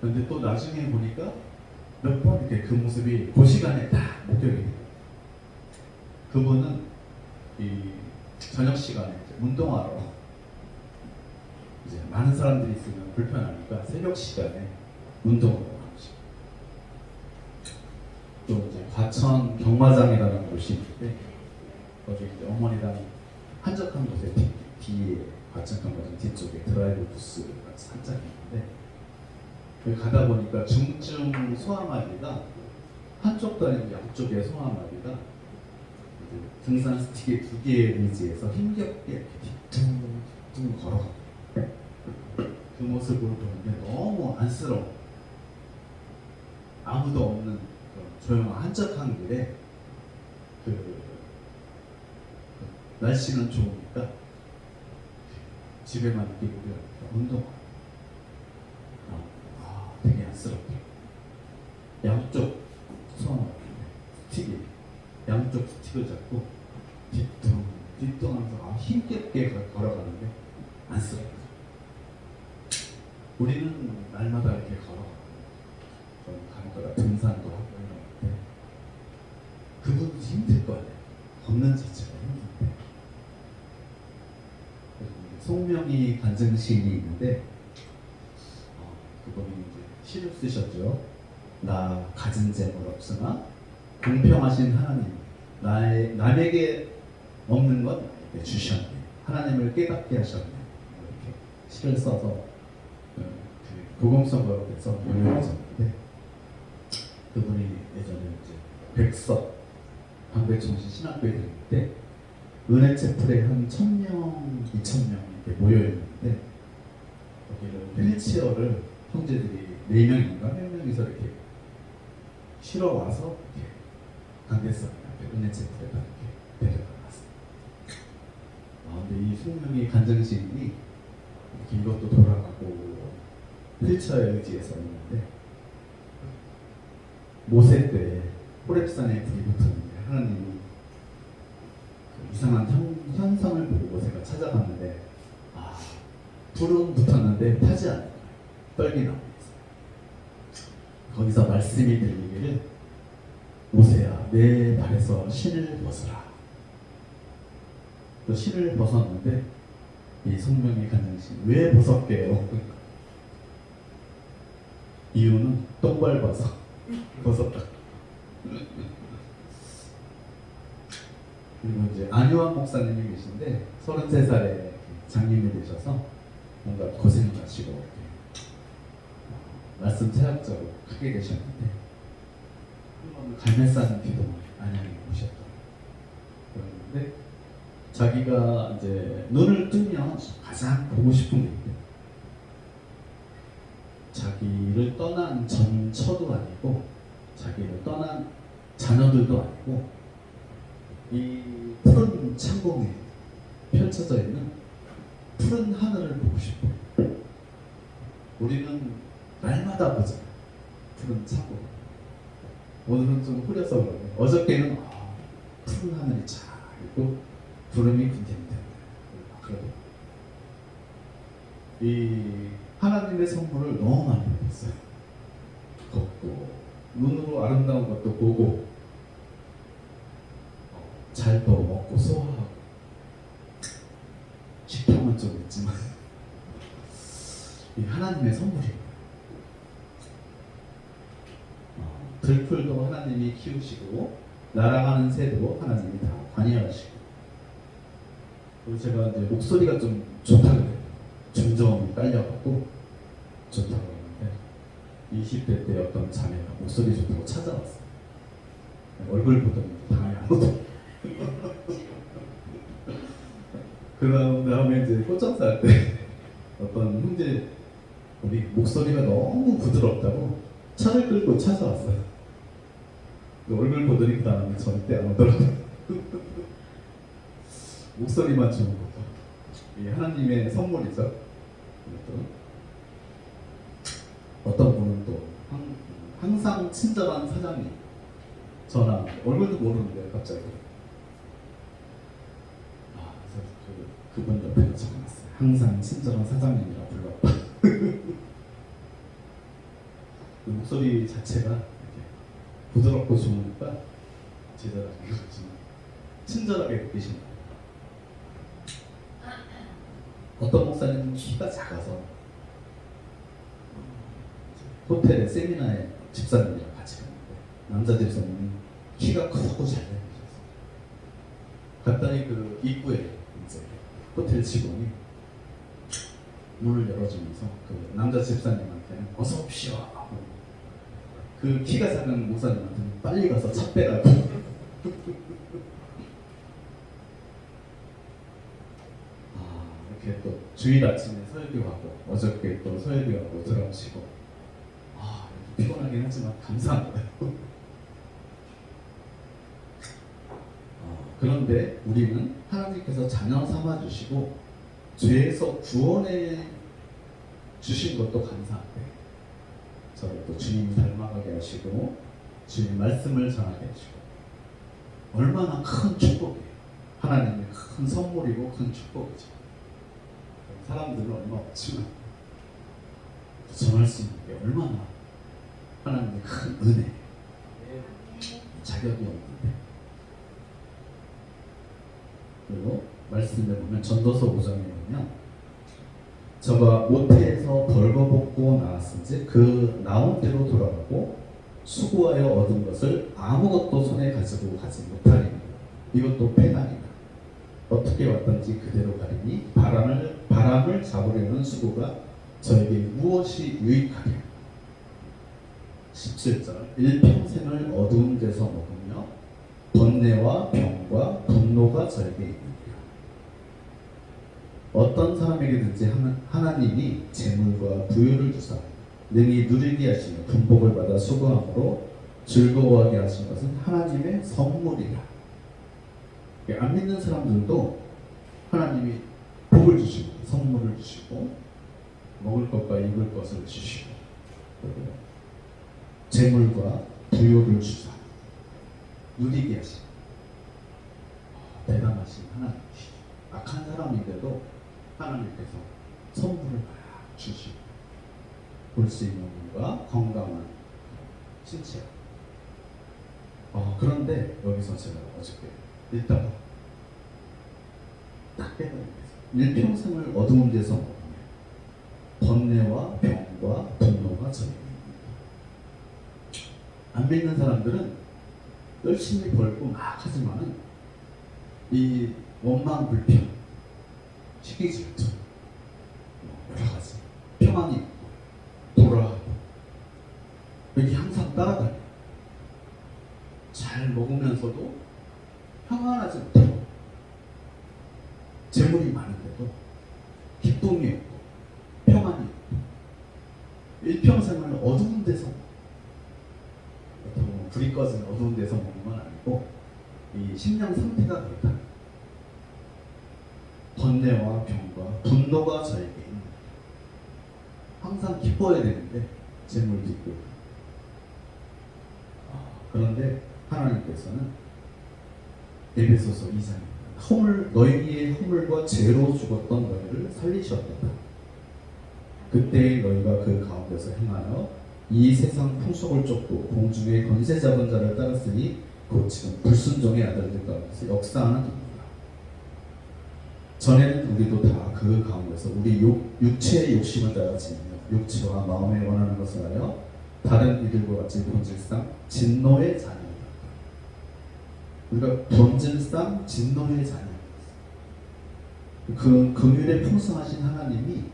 근데 또 나중에 보니까 몇 번 이렇게 그 모습이 그 시간에 딱 목격이 돼요. 그분은 이 저녁 시간에 운동하러 이제 많은 사람들이 있으면 불편하니까 새벽 시간에 운동을 하시고 또 이제 과천 경마장이라는 곳이 있는데 거기 이제 어머니랑 한적한 곳에 뒤, 뒤에 과천 경마장 뒤쪽에 드라이브 부스가 한짝 있는데 가다 보니까 중증 소아마비가 한쪽 다리 양쪽에 소아마비가 등산 스틱에 두 개의 의지에서 힘겹게 이렇게 뒤뚱뒤뚱 걸어가 그 모습을 보는데 너무 안쓰러워. 아무도 없는 조용한 한적한 길에 그, 그 날씨는 좋으니까 집에만 있게 우리가 운동 아, 되게 안쓰럽다 양쪽 손 스틱이 양쪽 스틱을 잡고 뒤뚱 뒤뚱 하면서 아, 힘겹게 걸- 걸어가는데 안쓰럽다 우리는 날마다 이렇게 걸어가고 좀 가다가 등산도 하고 이러는데 그분도 힘들 거 아니에요 걷는 자체가 힘든데 송명이 간증 시인이 있는데 어, 그분이 이제 시를 쓰셨죠. 나 가진 재물 없으나 공평하신 하나님 나의, 남에게 없는 건 나에게 주셨네. 하나님을 깨닫게 하셨네. 이렇게 시를 써서 어, 그 고공성거에서 유명해졌는데 그분이 예전에 이제 백석 방백정신 신학교에 다닐 때 은혜 채플에 한 천 명, 이천 명 이렇게 모여 있는데 거기를 휠체어를 형제들이 네 명인가 몇 명이서 이렇게 실어 와서 이렇게 강대성 앞에 은혜 채플에다 이렇게 데려다 놨어요. 아, 근데 이 숙명이 간증시인이 이렇게 이것도 돌아가고 휠체어에 의지해서 있는데 모세 때 호랩산에 불이 붙었는데 하나님이 그 이상한 현, 현상을 보고 모세가 찾아갔는데 아 불은 붙었는데 타지 않는 거예요. 떨기 있어요. 거기서 말씀이 들리기를 모세야 내 발에서 신을 벗으라. 또 신을 벗었는데 이 성명의 간장신 왜 벗었게요? 이유는 똥 밟아서 벗었다. 그리고 이제 안효환 목사님이 계신데 33살에 장님이 되셔서 뭔가 고생을 하시고 이렇게 어, 말씀 체학적으로 크게 되셨는데 한번 갈매산 기도 안양에 오셨던 그런데 자기가 이제 눈을 뜨면 가장 보고 싶은 게 있대요. 자기를 떠난 전처도 아니고 자기를 떠난 자녀들도 아니고 이 푸른 창공에 펼쳐져 있는 푸른 하늘을 보고 싶어. 우리는 날마다 보잖아. 푸른 창공. 오늘은 좀 흐려서 그러네. 어저께는 아, 푸른 하늘이 잘 있고 구름이 군데군데 그래도 이 하나님의 선물을 너무 많이 받았어요. 걷고 눈으로 아름다운 것도 보고 어, 잘도 먹고 소화하고 식탐은 좀 있지만 이 하나님의 선물이에요. 어, 들풀도 하나님이 키우시고 날아가는 새도 하나님이 다 관여하시고 그리고 제가 이제 목소리가 좀 좋다 그래요. 중저음이 딸려갖고 좋다고 했는데 20대 때 어떤 자매가 목소리 좋다고 찾아왔어요. 얼굴 보더니 당연히 아무도 그 다음에 이제 꽃장사 할 때 어떤 형제 우리 목소리가 너무 부드럽다고 차를 끌고 찾아왔어요. 근데 얼굴 보더니 그 다음에 절대 안 오더라고요. 목소리만 좋은 이 하나님의 선물이죠. 또 어떤 분은 또 항, 항상 친절한 사장님 저랑 얼굴도 모르는데 갑자기 아 그, 그분 옆에도 적어놨어요. 항상 친절한 사장님이라 불렀다. 목소리 자체가 이렇게 부드럽고 좋으니까 그렇지만 친절하게 느끼신다. 어떤 목사님은 키가 작아서 호텔에 세미나에 집사님이랑 같이 갔는데 남자 집사님이 키가 크고 잘생기셨어요. 갔더니 그 입구에 이제 호텔 직원이 문을 열어주면서 그 남자 집사님한테는 어서 오십시오. 그 키가 작은 목사님한테는 빨리 가서 차 빼라고. 아 이렇게 또 주일 아침에 설교하고 어저께 또 설교하고 들어오시고 아 이렇게 피곤하긴 하지만 감사합니다. 어, 그런데 우리는 하나님께서 자녀 삼아 주시고 죄에서 구원해 주신 것도 감사한데 저를 또 주님이 닮아가게 하시고 주님 말씀을 전하게 하시고 얼마나 큰 축복이에요. 하나님의 큰 선물이고 큰 축복이죠. 사람들은 얼마 없지만 전할 수 있는 게 얼마나 하나님의 큰 은혜, 자격이 없는데. 그리고 말씀에 보면 전도서 5장에 보면 저가 모태에서 벌거벗고 나왔은지 그 나온 대로 돌아가고 수고하여 얻은 것을 아무것도 손에 가지고 가지 못하리니 이것도 패당이다. 어떻게 왔던지 그대로 가리니 바람을 바람을 잡으려는 수고가 저에게 무엇이 유익하랴. 17절 일평생을 어두운 데서 먹으며 번뇌와 병과 분노가 저에게 있느니라. 어떤 사람에게든지 하나- 하나님이 재물과 부유를 주사 능히 누리게 하시며 분복을 받아 수고함으로 즐거워하게 하신 것은 하나님의 선물이라. 안 믿는 사람들도 하나님이 복을 주시고 선물을 주시고 먹을 것과 입을 것을 주시고 재물과 부유를 주사 누리게 하시고 대단하신 하나님이시죠. 악한 사람인데도 하나님께서 선물을 막 주시고 볼 수 있는 눈과 건강한 신체. 어, 그런데 여기서 제가 어저께 읽다가 딱 있어요. 일평생을 어두운 데서 번뇌와 병과 분노가 저에게 안 믿는 사람들은 열심히 벌고 막 하지만은 이 원망 불평, 시기 질투, 뭐 여러 가지 평안이 있고 돌아가고 여기 항상 따라다녀. 잘 먹으면서도 평안하지 못하고 재물이 많은데도 기쁨이 없고 평안이 없고 일평생을 어두운 데서 보면 불이 꺼진 어두운 데서 먹는 건 아니고 이 심령 상태가 그렇다. 번뇌와 병과 분노가 저에게 있는 항상 기뻐야 되는데 있고 아, 그런데 하나님께서는 에베소서 2장에 허물 너희의 허물과 죄로 죽었던 너희를 살리셨다. 그때 너희가 그 가운데서 행하여 이 세상 풍속을 쫓고 공중의 권세 잡은 자를 따랐으니 곧 지금 불순종의 아들들 가운데서 역사하는 겁니다. 전에는 우리도 다 그 가운데서 우리 육, 육체의 욕심을 따라 지니며 육체와 마음에 원하는 것을 하여 다른 이들과 같이 본질상 진노의 자녀이다. 우리가 본질상 진노의 자녀. 그 긍휼에 풍성하신 하나님이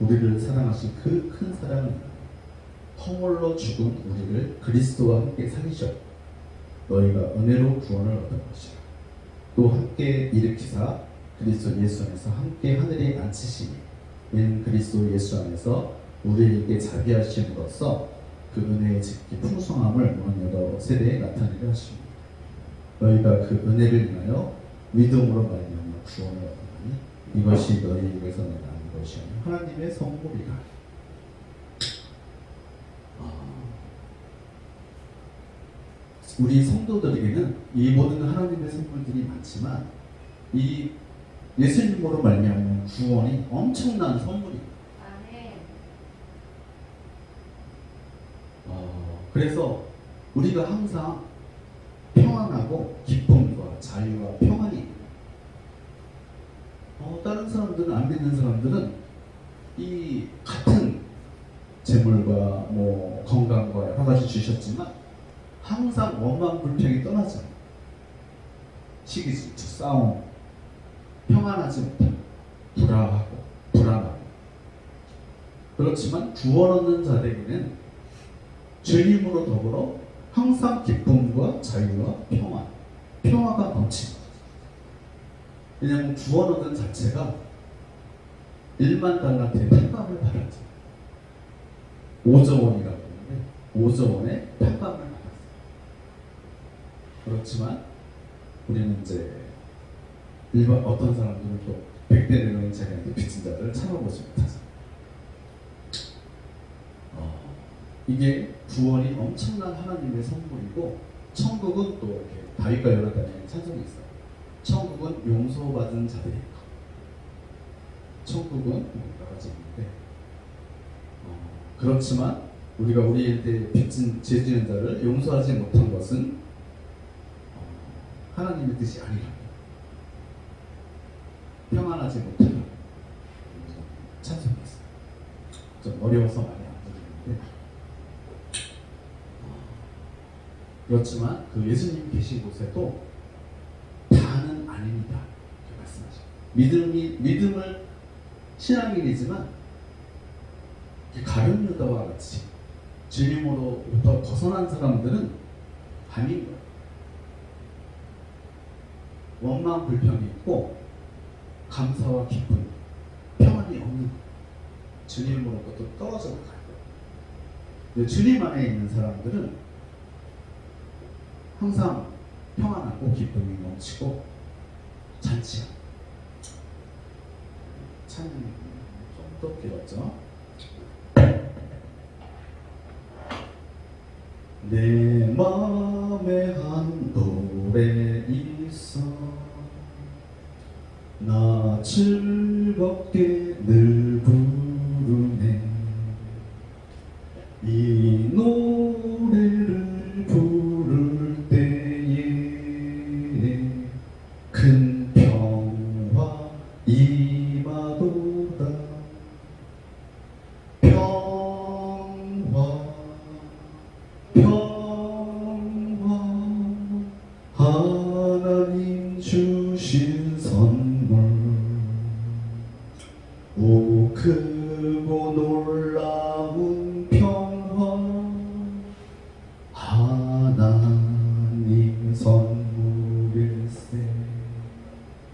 우리를 사랑하신 그 큰 사랑을 허물로 죽은 우리를 그리스도와 함께 살리셨고 너희가 은혜로 구원을 얻은 것이라. 또 함께 일으키사 그리스도 예수 안에서 함께 하늘에 앉히시니 이는 그리스도 예수 안에서 우리에게 자비하심으로써 그 은혜의 깊이 풍성함을 오는 여러 세대에 나타내려 하십니다. 너희가 그 은혜를 인하여 믿음으로 말미암아 구원을 얻으니 이것이 너희에게서 나는 것이 하나님의 선물이라. 아, 우리 성도들에게는 이 모든 하나님의 선물들이 많지만 이 예수님으로 말미암은 구원이 엄청난 선물입니다. 어, 그래서 우리가 항상 평안하고 기쁨과 자유와 평안이. 어, 다른 사람들은 안 믿는 사람들은 이 같은 재물과 뭐 건강과 여러 가지 주셨지만 항상 원망 불평이 떠나지 않아요. 시기 질투 싸움 평안하지 못하고 불안하고 불안하고 그렇지만 구원 얻는 자들에게는 주님으로 더불어 항상 기쁨과 자유와 평안 평화가 넘칩니다. 왜냐하면 구원 얻은 자체가 1만 달란트의 탕감을 받았죠. 5조 원이라고 하는데 5조 원의 탕감을 받았어요. 그렇지만 우리는 이제 일반 어떤 사람들은 또 100대 내놓은 자기한테 빚진 자를 참아보지 못하죠. 어, 이게 구원이 엄청난 하나님의 선물이고 천국은 또 이렇게 다윗과 요나단의 찬송이 있어요. 천국은 용서받은 자들이니까. 천국은 뭐 여러 가지 있는데 어, 그렇지만 우리가 우리한테 빚진 죄지은 자를 용서하지 못한 것은 어, 하나님의 뜻이 아니라 평안하지 못하는 찬송이었어요. 좀 어려워서 많이 안 들리는데 어, 그렇지만 그 예수님 계신 곳에도 다는 아닙니다. 이렇게 말씀하죠. 믿음이 믿음을 신앙인이지만 가룟 유다와 같이 주님으로부터 벗어난 사람들은 아닌 거예요. 원망 불평이 있고 감사와 기쁨, 평안이 없는. 주님으로부터 떨어져 거예요. 근데 주님 안에 있는 사람들은 항상 평안하고 기쁨이 넘치고 잔치하고 좀더 길었죠. 내 마음에 한 노래 있어 나 즐